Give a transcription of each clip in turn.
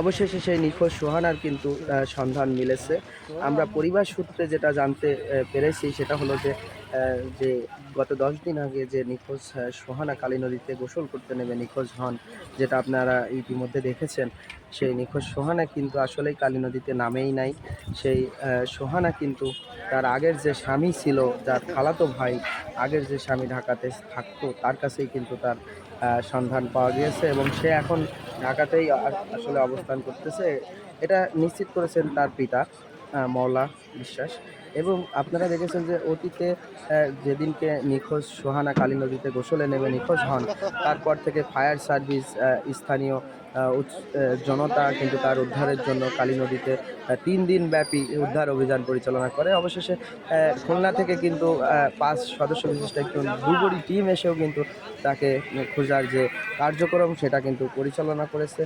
অবশেষে সেই নিখোঁজ সোহানার কিন্তু সন্ধান মিলেছে। আমরা পরিবার সূত্রে যেটা জানতে পেরেছি সেটা হলো যে যে গত দশ দিন আগে যে নিখোঁজ সোহানা কালী নদীতে গোসল করতে নেমে নিখোঁজ হন, যেটা আপনারা ইতিমধ্যে দেখেছেন, সেই নিখোঁজ সোহানা কিন্তু আসলেই কালী নদীতে নামেই নাই। সেই সোহানা কিন্তু তার আগের যে স্বামী ছিল, যার খালাতো ভাই আগের যে স্বামী ঢাকাতে থাকতো, তার কাছেই কিন্তু তার সন্ধান পাওয়া গিয়েছে এবং সে এখন ঢাকাতেই আসলে অবস্থান করতেছে। এটা নিশ্চিত করেছেন তার পিতা মওলা বিশ্বাস। এবং আপনারা দেখেছেন যে অতীতে যেদিনকে নিখোঁজ সোহানা কালী নদীতে গোসলে নেমে নিখোঁজ হন তারপর থেকে ফায়ার সার্ভিস স্থানীয় জনতা কিন্তু তার উদ্ধারের জন্য কালী নদীতে তিন দিন ব্যাপী উদ্ধার অভিযান পরিচালনা করে। অবশেষে খুলনা থেকে কিন্তু পাঁচ সদস্য বিশিষ্ট একজন দুবড়ি টিম এসেও কিন্তু তাকে খোঁজার যে কার্যক্রম সেটা কিন্তু পরিচালনা করেছে।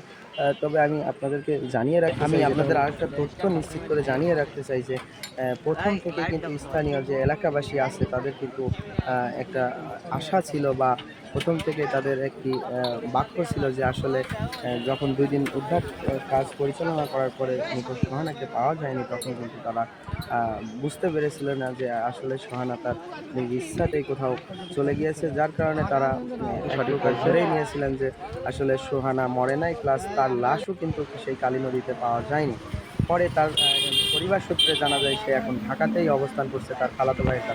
তবে আমি আপনাদেরকে জানিয়ে রাখি আমি আপনাদের আরেকটা তথ্য নিশ্চিত করে জানিয়ে রাখতে চাই যে প্রথম থেকে কিন্তু স্থানীয় যে এলাকাবাসী আছে, তাদের কিন্তু একটা আশা ছিল বা প্রথম থেকে তাদের একটি বাক্য ছিল যে আসলে যখন দুই দিন উদ্ধার কাজ পরিচালনা করার পরে নিখোঁজ সোহানাকে পাওয়া যায়নি, তখন কিন্তু তারা বুঝতে পেরেছিল না যে আসলে সোহানা তার নিজ ইচ্ছাতেই কোথাও চলে গিয়েছে, যার কারণে তারা ধরেই নিয়েছিলেন যে আসলে সোহানা মরে নাই প্লাস তার লাশও কিন্তু সেই কালী নদীতে পাওয়া যায়নি। পরে তার পরিবার সূত্রে জানা যায় সে এখন ঢাকাতেই অবস্থান করছে তার খালাতো ভাইয়ের কাছে।